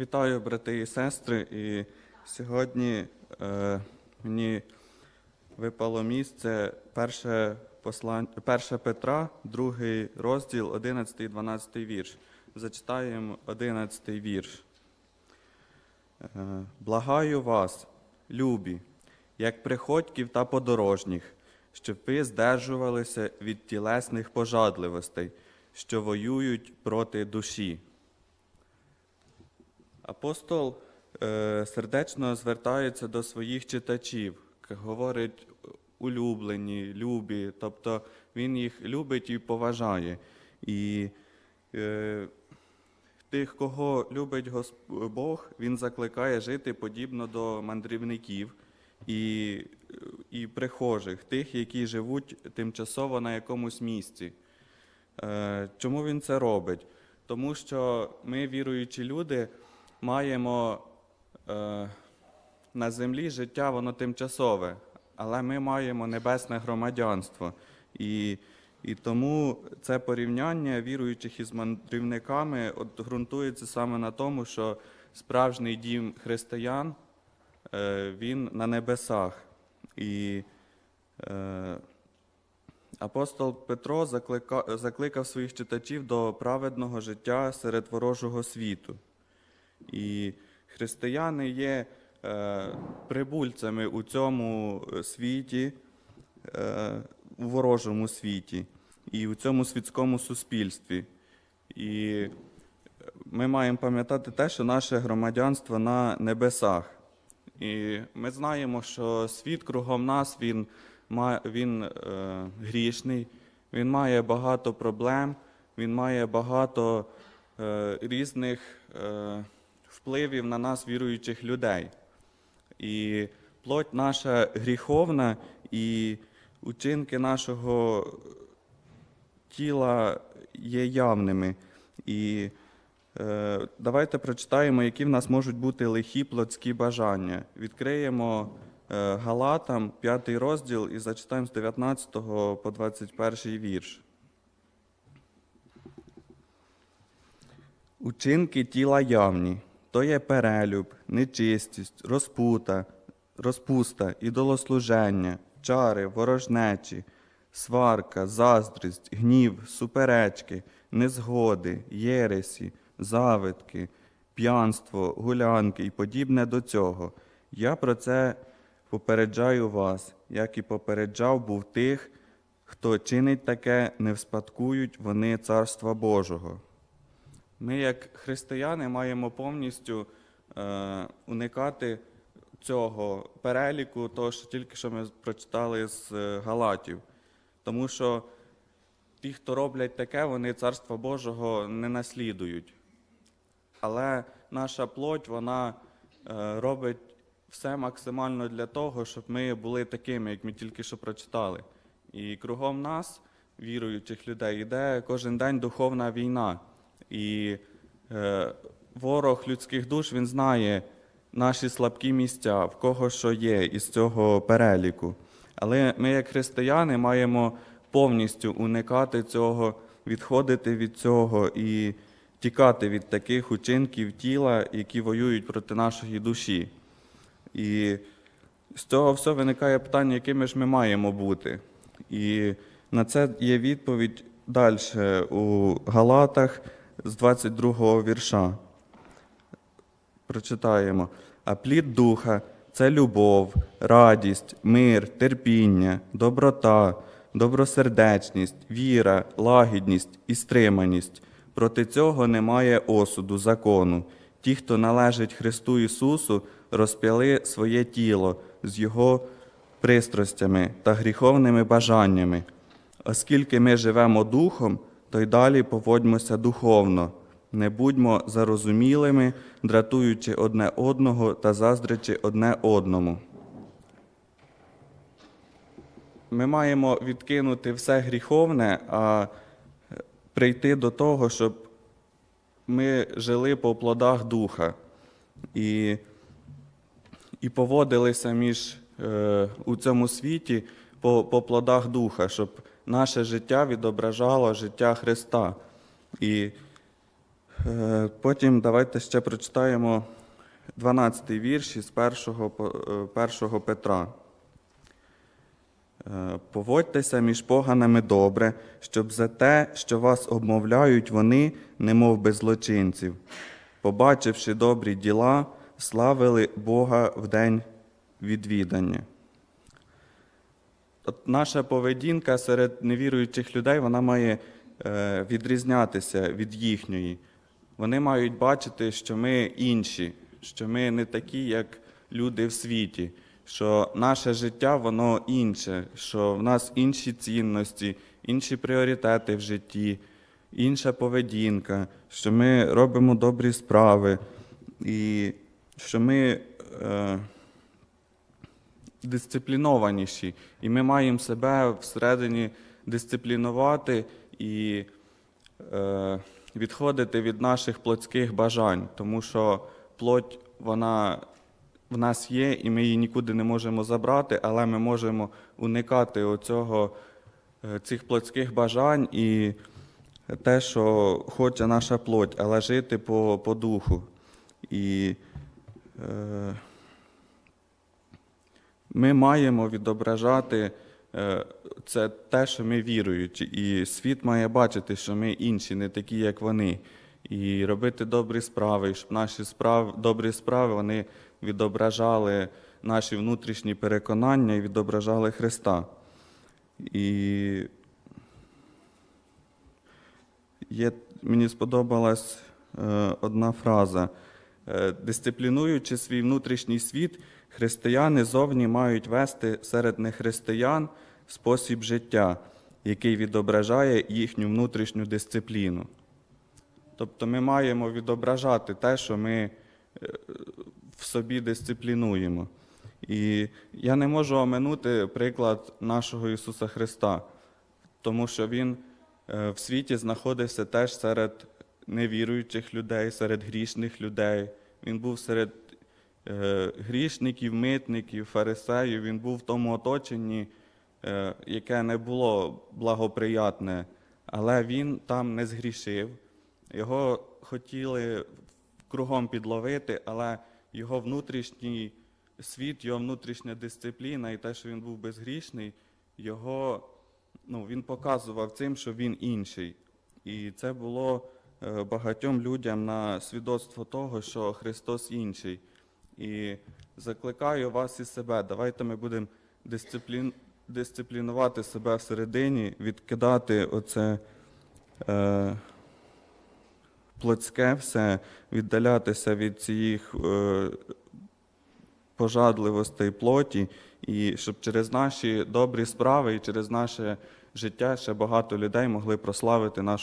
Вітаю, брати і сестри. І сьогодні е, мені випало місце перше, послан... перше Петра, другий розділ, 11 і 12 вірш. Зачитаємо 11 вірш. Е, Благаю вас, любі, як приходьків та подорожніх, щоб ви здержувалися від тілесних пожадливостей, що воюють проти душі. Апостол е, сердечно звертається до своїх читачів, говорить улюблені, любі, тобто він їх любить і поважає. І е, тих, кого любить Бог, він закликає жити подібно до мандрівників і, і прихожих, тих, які живуть тимчасово на якомусь місці. Е, Чому він це робить? Тому що ми, віруючі люди, маємо е, на землі життя, воно тимчасове, але ми маємо небесне громадянство. І, і тому це порівняння віруючих із мандрівниками от, ґрунтується саме на тому, що справжній дім християн е, він на небесах. І е, Апостол Петро заклика, закликав своїх читачів до праведного життя серед ворожого світу. І християни є е, прибульцями у цьому світі, е, у ворожому світі і у цьому світському суспільстві. І ми маємо пам'ятати те, що наше громадянство на небесах. І ми знаємо, що світ кругом нас він, він е, грішний, він має багато проблем, він має багато е, різних е, впливів на нас, віруючих людей. І плоть наша гріховна, і учинки нашого тіла є явними. І е, давайте прочитаємо, які в нас можуть бути лихі плотські бажання. Відкриємо е, Галатам, 5 розділ, і зачитаємо з 19 по 21 вірш. Учинки тіла явні, то є перелюб, нечистість, розпута, розпуста, ідолослуження, чари, ворожнечі, сварка, заздрість, гнів, суперечки, незгоди, єресі, завитки, п'янство, гулянки і подібне до цього. Я про це попереджаю вас, як і попереджав був тих, хто чинить таке, не вспадкують вони Царства Божого. Ми, як християни, маємо повністю е, уникати цього переліку, того, що тільки що ми прочитали з е, Галатів. Тому що ті, хто роблять таке, вони Царства Божого не наслідують. Але наша плоть, вона е, робить все максимально для того, щоб ми були такими, як ми тільки що прочитали. І кругом нас, віруючих людей, йде кожен день духовна війна. І е, ворог людських душ він знає наші слабкі місця, в кого що є із цього переліку. Але ми, як християни, маємо повністю уникати цього, відходити від цього і тікати від таких учинків тіла, які воюють проти нашої душі. І з цього все виникає питання, якими ж ми маємо бути. І на це є відповідь далі у Галатах з 22 вірша. Прочитаємо. А плід духа це любов, радість, мир, терпіння, доброта, добросердечність, віра, лагідність і стриманість. Проти цього немає осуду, закону. Ті, хто належить Христу Ісусу, розп'яли своє тіло з Його пристрастями та гріховними бажаннями. Оскільки ми живемо духом, то й далі поводьмося духовно. Не будьмо зарозумілими, дратуючи одне одного та заздрячи одне одному. Ми маємо відкинути все гріховне, а прийти до того, щоб ми жили по плодах духа і, і поводилися між, е, у цьому світі по, по плодах духа, щоб наше життя відображало життя Христа. І Е, Потім давайте ще прочитаємо 12 вірш із 1, по- е, 1 Петра. Е, Поводьтеся між поганими добре, щоб за те, що вас обмовляють вони, немов би злочинців, побачивши добрі діла, славили Бога в день відвідання. От наша поведінка серед невіруючих людей вона має е, відрізнятися від їхньої. Вони мають бачити, що ми інші, що ми не такі, як люди в світі, що наше життя воно інше, що в нас інші цінності, інші пріоритети в житті, інша поведінка, що ми робимо добрі справи, і що ми. Е, дисциплінованіші, і ми маємо себе всередині дисциплінувати і е, відходити від наших плотських бажань, тому що плоть вона в нас є, і ми її нікуди не можемо забрати, але ми можемо уникати оцього, е, цих плотських бажань і те, що хоче наша плоть, але жити по, по духу. І е, ми маємо відображати е, це те, що ми віруючі, і світ має бачити, що ми інші, не такі, як вони, і робити добрі справи, щоб наші справ, добрі справи вони відображали наші внутрішні переконання і відображали Христа. І є, мені сподобалась е, одна фраза. Е, Дисциплінуючи свій внутрішній світ, християни зовні мають вести серед нехристиян спосіб життя, який відображає їхню внутрішню дисципліну. Тобто ми маємо відображати те, що ми е, в собі дисциплінуємо. І я не можу оминути приклад нашого Ісуса Христа, тому що Він е, в світі знаходився теж серед невіруючих людей, серед грішних людей. Він був серед грішників, митників, фарисеїв. Він був в тому оточенні, е, яке не було благоприятне, але він там не згрішив. Його хотіли кругом підловити, але його внутрішній світ, його внутрішня дисципліна і те, що він був безгрішний, його, ну, він показував цим, що він інший. І це було е, багатьом людям на свідоцтво того, що Христос інший. І закликаю вас і себе. Давайте ми будемо дисциплін, дисциплінувати себе всередині, відкидати оце. Е, плотське все, віддалятися від цих е, пожадливостей плоті, і щоб через наші добрі справи і через наше життя ще багато людей могли прославити нашого